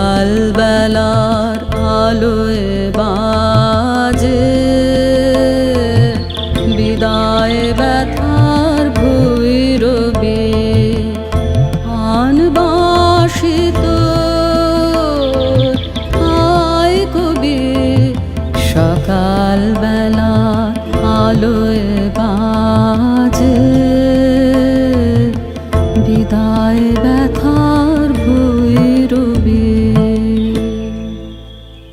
সকাল বেলার আলোয় বাজে। বিদায় ব্যথার ভৈরবে আনবাসিত আয় কবি সকাল বেলার আলোয়